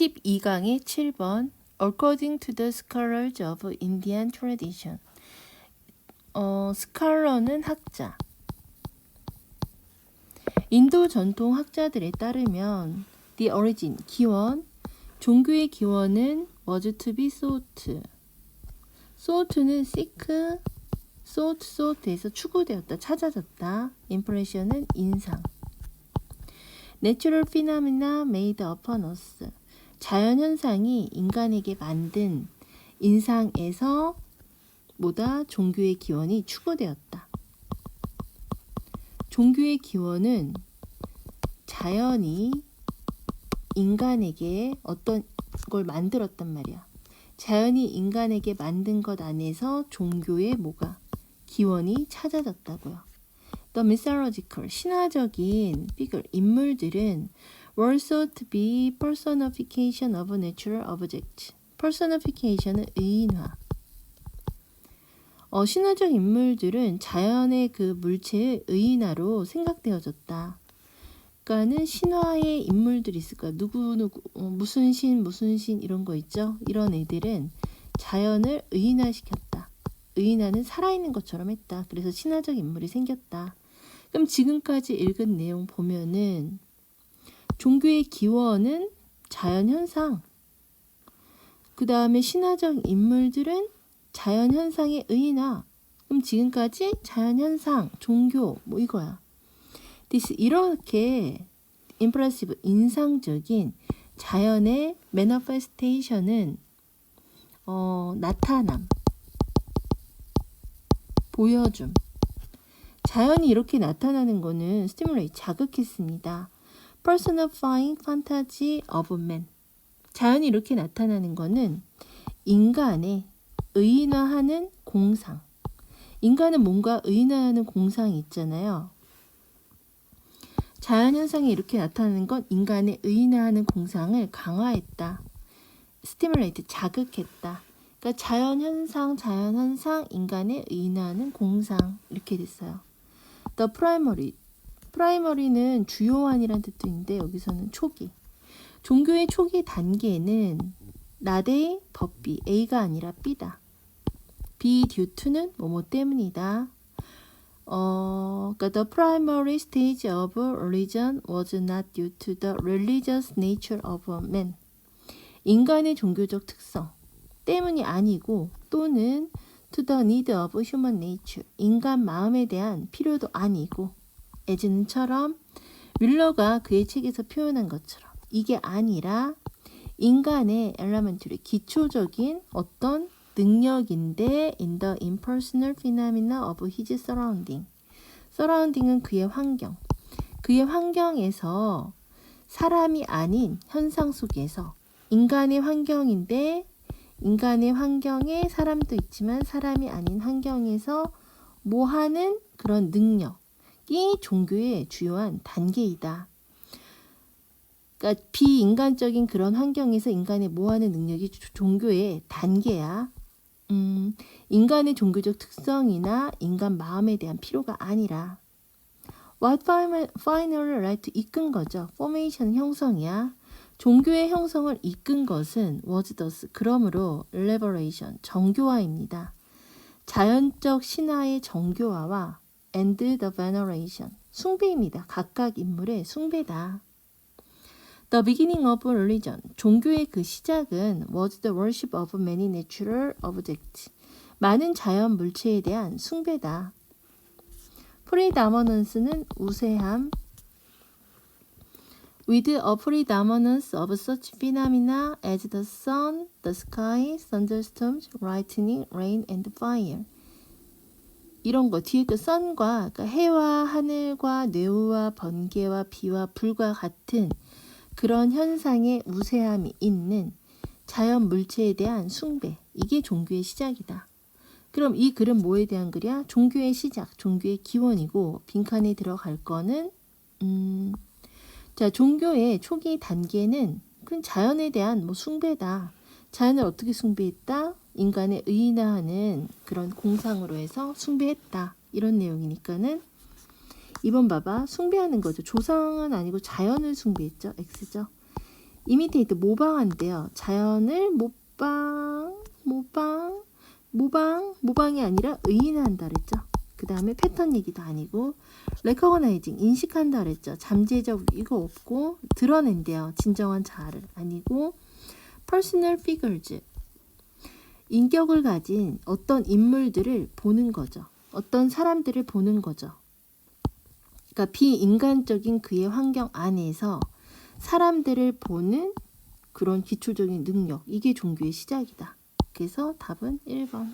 12강의 7번 According to the scholars of Indian tradition 어, 스칼러는 학자 인도 전통 학자들에 따르면 the origin, 기원 종교의 기원은 was to be sought sought는 seek, sought, sought에서 추구되었다, 찾아졌다 impression은 인상 Natural phenomena made upon us. 자연현상이 인간에게 만든 인상에서 보다 종교의 기원이 추구되었다. 종교의 기원은 자연이 인간에게 어떤 걸 만들었단 말이야. 자연이 인간에게 만든 것 안에서 종교의 뭐가 기원이 찾아졌다고요. The mythological, 신화적인 figure, 인물들은 were thought to be personification of natural objects. personification은 의인화. 어, 신화적 인물들은 자연의 그 물체의 의인화로 생각되어졌다. 그러니까는 신화의 인물들이 있을 거야. 누구 누구 어, 무슨 신 무슨 신 이런 거 있죠. 이런 애들은 자연을 의인화시켰다. 의인화는 살아있는 것처럼 했다. 그래서 신화적 인물이 생겼다. 그럼 지금까지 읽은 내용 보면은 종교의 기원은 자연현상, 그 다음에 신화적 인물들은 자연현상의 의인화. 그럼 지금까지 자연현상, 종교, 뭐 이거야. 이렇게 impressive, 인상적인 자연의 manifestation은 어, 나타남, 보여줌. 자연이 이렇게 나타나는 거는 스티뮬레이 자극했습니다. Personifying fantasy of man. 자연이 이렇게 나타나는 거는 인간의 의인화하는 공상. 인간은 뭔가 의인화하는 공상이 있잖아요. 자연 현상이 이렇게 나타나는 건 인간의 의인화하는 공상을 강화했다. 스티뮬레이트 자극했다. 그러니까 자연 현상, 자연 현상, 인간의 의인화하는 공상 이렇게 됐어요. The primary. Primary는 주요한이란 뜻도 있는데 여기서는 초기. 종교의 초기 단계는 나대 법비 A가 아니라 B다. B due to는 뭐뭐 때문이다. 어, 그러니까 the primary stage of religion was not due to the religious nature of man. 인간의 종교적 특성 때문이 아니고 또는 to the need of human nature. 인간 마음에 대한 필요도 아니고 에즈는처럼 윌러가 그의 책에서 표현한 것처럼 이게 아니라 인간의 엘라멘트리 기초적인 어떤 능력인데 in the impersonal phenomena of his surrounding. surrounding은 그의 환경. 그의 환경에서 사람이 아닌 현상 속에서 인간의 환경인데 인간의 환경에 사람도 있지만 사람이 아닌 환경에서 뭐 하는 그런 능력 이 종교의 주요한 단계이다. 그러니까 비인간적인 그런 환경에서 인간의 뭐 하는 능력이 종교의 단계야. 음, 인간의 종교적 특성이나 인간 마음에 대한 필요가 아니라 what finally led to 이끈 거죠. formation 형성이야. 종교의 형성을 이끈 것은 was thus 그러므로 elaboration 정교화입니다. 자연적 신화의 정교화와 and the veneration 숭배입니다. 각각 인물의 숭배다. The beginning of religion 종교의 그 시작은 was the worship of many natural objects 많은 자연 물체에 대한 숭배다. 프리다머넌스는 우세함, with a predominance of such phenomena as the sun, the sky, thunderstorms, lightning, rain, and fire. 이런 거 뒤에 그 sun과 그러니까 해와 하늘과 뇌우와 번개와 비와 불과 같은 그런 현상의 우세함이 있는 자연 물체에 대한 숭배 이게 종교의 시작이다. 그럼 이 글은 뭐에 대한 글이야? 종교의 시작, 종교의 기원이고 빈칸에 들어갈 거는 음, 자, 종교의 초기 단계는 그냥 자연에 대한 뭐 숭배다. 자연을 어떻게 숭배했다? 인간의 의인화하는 그런 공상으로 해서 숭배했다. 이런 내용이니까는 2번 봐봐. 숭배하는 거죠. 조상은 아니고 자연을 숭배했죠. X죠. 이미테이트 모방한대요. 자연을 모방, 모방, 모방, 모방이 아니라 의인한다 그랬죠. 그 다음에 패턴 얘기도 아니고 레커거나이징 인식한다 그랬죠. 잠재적 이거 없고 드러낸대요. 진정한 자아를 아니고 personal figures 인격을 가진 어떤 인물들을 보는 거죠. 어떤 사람들을 보는 거죠. 그러니까 비인간적인 그의 환경 안에서 사람들을 보는 그런 기초적인 능력 이게 종교의 시작이다. 그래서 답은 1번.